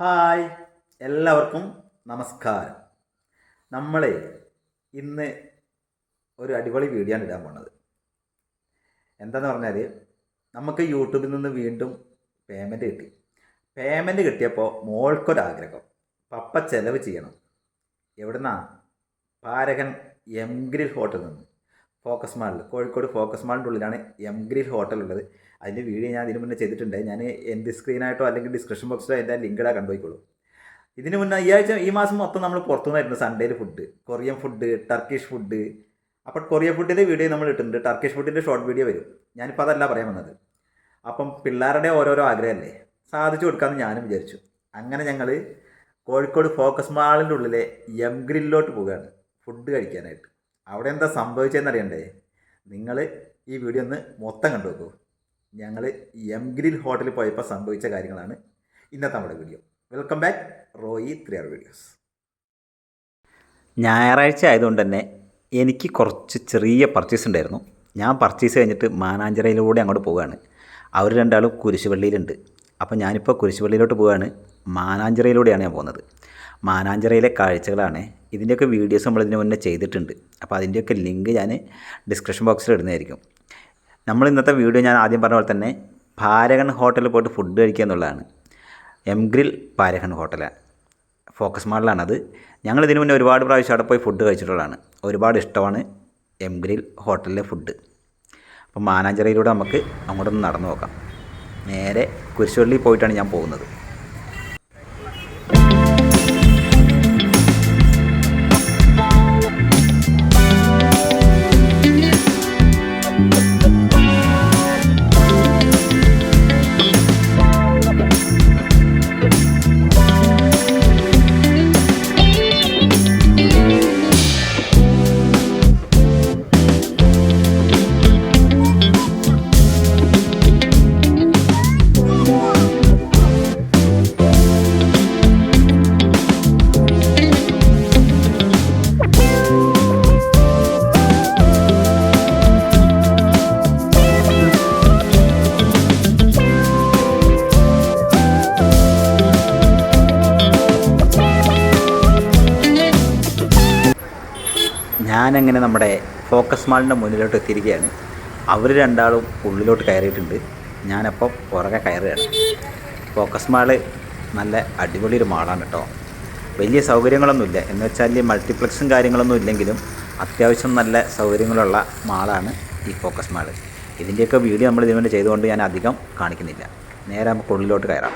Hi. എല്ലാവർക്കും നമസ്കാരം. നമ്മളെ ഇന്ന് ഒരു അടിപൊളി വീഡിയോ ആണ് ഇടാൻ പോണത്. എന്താന്ന് പറഞ്ഞാൽ നമുക്ക് യൂട്യൂബിൽ നിന്ന് വീണ്ടും പേയ്മെന്റ് കിട്ടി. പേയ്മെന്റ് കിട്ടിയപ്പോൾ മോൾക്കൊരാഗ്രഹം. പപ്പ ചെലവ് ചെയ്യണം. എവിടുന്നാ? പാരകൻ എം ഗ്രിൽ ഹോട്ടലിൽ നിന്ന് ഫോക്കസ് മാളിൽ കോഴിക്കോട് ഫോക്കസ് മാളിന്റെ ഉള്ളിലാണ് എം ഗ്രിൽ ഹോട്ടൽ ഉള്ളത്. അതിന്റെ വീഡിയോ ഞാൻ ഇതിനു മുന്നേ ചെയ്തിട്ടുണ്ട്. ഞാൻ എന്ത് സ്ക്രീനായിട്ടോ അല്ലെങ്കിൽ ഡിസ്ക്രിപ്ഷൻ ബോക്സിലോ എന്റെ ലിങ്കിടാ കണ്ടുപോയിക്കോളൂ. ഇതിന് മുന്നേ ഈ ആഴ്ച ഈ മാസം മൊത്തം നമ്മൾ പുറത്തുനിന്നായിരുന്നു സൺഡേയിൽ food Korean food Turkish food അപ്പോൾ കൊറിയൻ ഫുഡിന്റെ വീഡിയോ നമ്മൾ ഇട്ടിട്ടുണ്ട്. ടർക്കിഷ് ഫുഡിന്റെ ഷോർട്ട് വീഡിയോ വരും. ഞാനിപ്പോൾ അതല്ല പറയാൻ വന്നത്. അപ്പം പിള്ളേരുടെ ഓരോരോ ആഗ്രഹമല്ലേ? സാധിച്ചു കൊടുക്കാമെന്ന് ഞാനും വിചാരിച്ചു. അങ്ങനെ ഞങ്ങൾ കോഴിക്കോട് ഫോക്കസ് മാളിന്റെ ഉള്ളിലെ എം ഗ്രില്ലോട്ട് പോവുകയാണ്. ഫുഡ് കഴിക്കാനായിട്ട്. അവിടെ എന്താ സംഭവിച്ചതെന്ന് അറിയണ്ടേ? നിങ്ങൾ ഈ വീഡിയോ ഒന്ന് മൊത്തം കണ്ടു നോക്കൂ ഞങ്ങൾ എം ഗ്രിൽ ഹോട്ടലിൽ പോയപ്പോൾ സംഭവിച്ച കാര്യങ്ങളാണ് ഇന്നത്തെ നമ്മുടെ video welcome back Roy three R videos ഞായറാഴ്ച ആയതുകൊണ്ട് തന്നെ എനിക്ക് കുറച്ച് ചെറിയ പർച്ചേസ് ഉണ്ടായിരുന്നു. ഞാൻ പർച്ചേസ് കഴിഞ്ഞിട്ട് മാനാഞ്ചിറയിലൂടെ അങ്ങോട്ട് പോവുകയാണ്. അവർ രണ്ടാളും കുരിശുപള്ളിയിലുണ്ട്. അപ്പോൾ ഞാനിപ്പോൾ കുരിശുപള്ളിയിലോട്ട് പോവുകയാണ്. മാനാഞ്ചിറയിലൂടെയാണ് ഞാൻ പോകുന്നത്. മാനാഞ്ചിറയിലെ കാഴ്ചകളാണ്. ഇതിന്റെയൊക്കെ വീഡിയോസ് നമ്മൾ ഇതിന് മുന്നേ ചെയ്തിട്ടുണ്ട്. അപ്പോൾ അതിന്റെയൊക്കെ ലിങ്ക് ഞാൻ ഡിസ്ക്രിപ്ഷൻ ബോക്സിൽ ഇടുന്നതായിരിക്കും. നമ്മൾ ഇന്നത്തെ വീഡിയോ ഞാൻ ആദ്യം പറഞ്ഞ പോലെ തന്നെ പാരഗൺ ഹോട്ടലിൽ പോയിട്ട് ഫുഡ് കഴിക്കുക എന്നുള്ളതാണ്. എം ഗ്രിൽ പാരഗൺ ഹോട്ടലാണ് ഫോക്കസ് മാളിലാണത് ഞങ്ങൾ ഇതിനു മുന്നേ ഒരുപാട് പ്രാവശ്യം അവിടെ പോയി ഫുഡ് കഴിച്ചിട്ടുള്ളതാണ്. ഒരുപാട് ഇഷ്ടമാണ് എം ഗ്രിൽ ഹോട്ടലിലെ ഫുഡ് അപ്പോൾ മാനാഞ്ചിറയിലൂടെ നമുക്ക് അങ്ങോട്ടൊന്ന് നടന്നു നോക്കാം. നേരെ കുരിശുപള്ളി പോയിട്ടാണ് ഞാൻ പോകുന്നത്. ഞാനങ്ങനെ നമ്മുടെ ഫോക്കസ് മാളിന്റെ മുന്നിലോട്ട് എത്തിയിരിക്കുകയാണ്. അവർ രണ്ടാളും ഉള്ളിലോട്ട് കയറിയിട്ടുണ്ട്. ഞാനപ്പോൾ പുറകെ കയറുകയാണ്. ഫോക്കസ് മാൾ നല്ല അടിപൊളി ഒരു മാളാണ് കേട്ടോ വലിയ സൗകര്യങ്ങളൊന്നുമില്ല എന്ന് വെച്ചാൽ മൾട്ടിപ്ലക്സും കാര്യങ്ങളൊന്നും ഇല്ലെങ്കിലും അത്യാവശ്യം നല്ല സൗകര്യങ്ങളുള്ള മാളാണ് ഈ ഫോക്കസ് മാൾ ഇതിന്റെയൊക്കെ വീഡിയോ നമ്മൾ ഇതിനുവേണ്ടി ചെയ്തുകൊണ്ട് ഞാൻ അധികം കാണിക്കുന്നില്ല. നേരെ നമുക്ക് ഉള്ളിലോട്ട് കയറാം.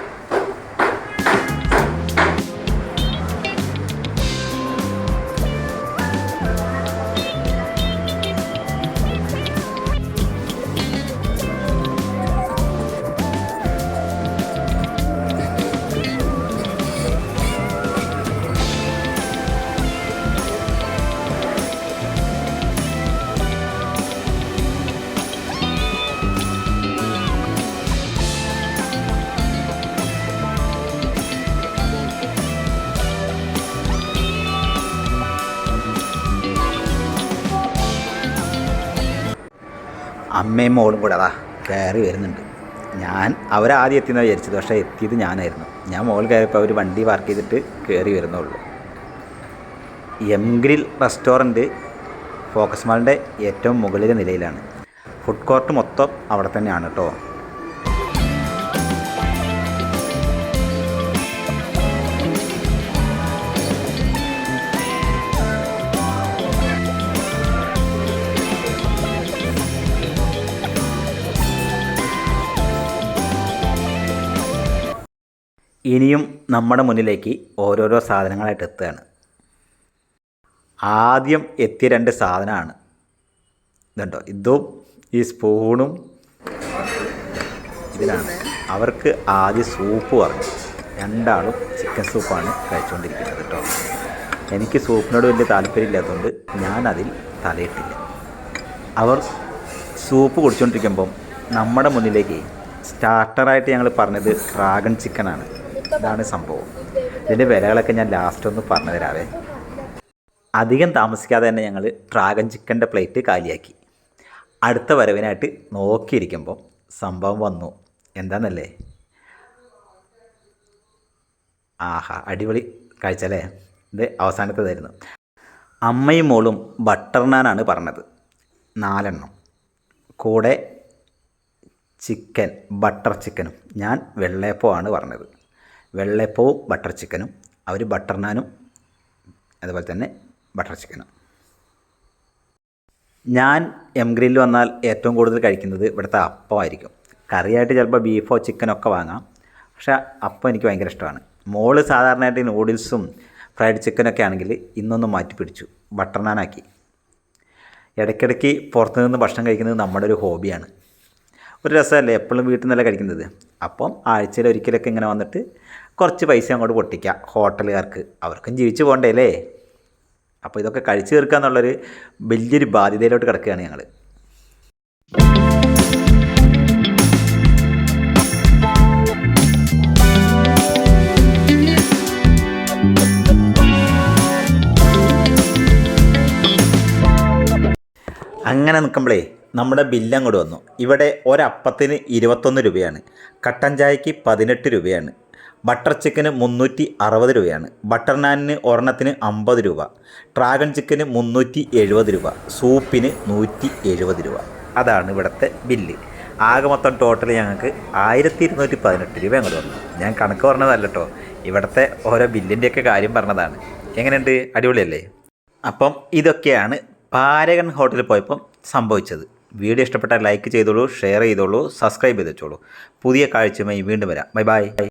അമ്മയും മോളും കൂടെ അതാ കയറി വരുന്നുണ്ട്. ഞാൻ അവരാദ്യം എത്തിയെന്ന് വിചാരിച്ചത് പക്ഷേ എത്തിയത് ഞാനായിരുന്നു. ഞാൻ മോൾ കയറിയപ്പോൾ അവർ വണ്ടി പാർക്ക് ചെയ്തിട്ട് കയറി വരുന്നുള്ളൂ. എം ഗ്രിൽ റെസ്റ്റോറന്റ് ഫോക്കസ് മാളിന്റെ ഏറ്റവും മുകളിലെ നിലയിലാണ്. ഫുഡ് കോർട്ട് മൊത്തം അവിടെ തന്നെയാണ് കേട്ടോ ഇനിയും നമ്മുടെ മുന്നിലേക്ക് ഓരോരോ സാധനങ്ങളായിട്ട് എത്തുകയാണ്. ആദ്യം എത്തിയ രണ്ട് സാധനമാണ്. ഇതുണ്ടോ? ഇതും ഈ സ്പൂണും. ഇതിലാണ് അവർക്ക് ആദ്യം സൂപ്പ് പറഞ്ഞു. രണ്ടാളും ചിക്കൻ സൂപ്പാണ് കഴിച്ചുകൊണ്ടിരിക്കുന്നത് കേട്ടോ. എനിക്ക് സൂപ്പിനോട് വലിയ താല്പര്യമില്ലാത്തതുകൊണ്ട് ഞാനതിൽ തലയിട്ടില്ല. അവർ സൂപ്പ് കുടിച്ചുകൊണ്ടിരിക്കുമ്പം നമ്മുടെ മുന്നിലേക്ക് സ്റ്റാർട്ടറായിട്ട് ഞങ്ങൾ പറഞ്ഞത് ഡ്രാഗൺ ചിക്കനാണ് ഇതാണ് സംഭവം. ഇതിന്റെ വിലകളൊക്കെ ഞാൻ ലാസ്റ്റ് ഒന്ന് പറഞ്ഞു തരാവേ. അധികം താമസിക്കാതെ തന്നെ ഞങ്ങൾ ഡ്രാഗൺ ചിക്കന്റെ പ്ലേറ്റ് കാലിയാക്കി. അടുത്ത വരവിനായിട്ട് നോക്കിയിരിക്കുമ്പോൾ സംഭവം വന്നു. എന്താണെന്നല്ലേ ആഹാ അടിപൊളി കാഴ്ച അല്ലേ ഇത് അവസാനത്തേതായിരുന്നു. അമ്മയും മോളും ബട്ടർ നാനാണ് പറഞ്ഞത്. നാലെണ്ണം. കൂടെ ചിക്കൻ ബട്ടർ ചിക്കനും ഞാൻ വെള്ളയപ്പമാണ് പറഞ്ഞത്. വെള്ളയപ്പവും ബട്ടർ ചിക്കനും. അവർ ബട്ടർ നാനും അതുപോലെ തന്നെ ബട്ടർ ചിക്കനും. ഞാൻ എം ഗ്രില്ലിൽ വന്നാൽ ഏറ്റവും കൂടുതൽ കഴിക്കുന്നത് ഇവിടുത്തെ അപ്പമായിരിക്കും. കറിയായിട്ട് ചിലപ്പോൾ ബീഫോ ചിക്കനോ ഒക്കെ വാങ്ങാം. പക്ഷേ അപ്പം എനിക്ക് ഭയങ്കര ഇഷ്ടമാണ്. മോൾ സാധാരണയായിട്ട് നൂഡിൽസും ഫ്രൈഡ് ചിക്കനൊക്കെ ആണെങ്കിൽ ഇന്നൊന്ന് മാറ്റി പിടിച്ചു. ബട്ടർ നാനാക്കി. ഇടയ്ക്കിടയ്ക്ക് പുറത്തുനിന്ന് ഭക്ഷണം കഴിക്കുന്നത് നമ്മുടെ ഒരു ഹോബിയാണ്. ഒരു രസമല്ലേ എപ്പോഴും വീട്ടിൽ നിന്നല്ല കഴിക്കുന്നത്? അപ്പം ആഴ്ചയിൽ ഒരിക്കലൊക്കെ ഇങ്ങനെ വന്നിട്ട് കുറച്ച് പൈസ അങ്ങോട്ട് പൊട്ടിക്കുക ഹോട്ടലുകാർക്ക്. അവർക്കും ജീവിച്ചു പോകണ്ടേ അല്ലേ? അപ്പോൾ ഇതൊക്കെ കഴിച്ചു തീർക്കുക എന്നുള്ളൊരു വലിയൊരു ബാധ്യതയിലോട്ട് കിടക്കുകയാണ് ഞങ്ങൾ അങ്ങനെ നിൽക്കുമ്പോഴേ നമ്മുടെ ബില്ല് അങ്ങോട്ട് വന്നു. ഇവിടെ ഒരപ്പത്തിന് ഇരുപത്തൊന്ന് രൂപയാണ്. കട്ടൻ ചായയ്ക്ക് പതിനെട്ട് രൂപയാണ്. ബട്ടർ ചിക്കന് മുന്നൂറ്റി അറുപത് രൂപയാണ്. ബട്ടർ നാനിന് ഒരെണ്ണത്തിന് അമ്പത് രൂപ. ഡ്രാഗൺ ചിക്കന് മുന്നൂറ്റി എഴുപത് രൂപ. സൂപ്പിന് നൂറ്റി എഴുപത് രൂപ. അതാണ് ഇവിടുത്തെ ബില്ല്. ആകെ മൊത്തം ടോട്ടൽ ഞങ്ങൾക്ക് ആയിരത്തി ഇരുന്നൂറ്റി പതിനെട്ട് രൂപ അങ്ങോട്ട് വന്നു. ഞാൻ കണക്ക് പറഞ്ഞതല്ല കേട്ടോ. ഇവിടുത്തെ ഓരോ ബില്ലിന്റെയൊക്കെ കാര്യം പറഞ്ഞതാണ്. എങ്ങനെയുണ്ട്? അടിപൊളിയല്ലേ? അപ്പം ഇതൊക്കെയാണ് പാരകൻ ഹോട്ടലിൽ പോയപ്പം സംഭവിച്ചത്. വീഡിയോ ഇഷ്ടപ്പെട്ടാൽ ലൈക്ക് ചെയ്തോളൂ ഷെയർ ചെയ്തോളൂ സബ്സ്ക്രൈബ് ചെയ്ത് വെച്ചോളൂ പുതിയ കാഴ്ചയുമായി വീണ്ടും വരാം. Bye bye.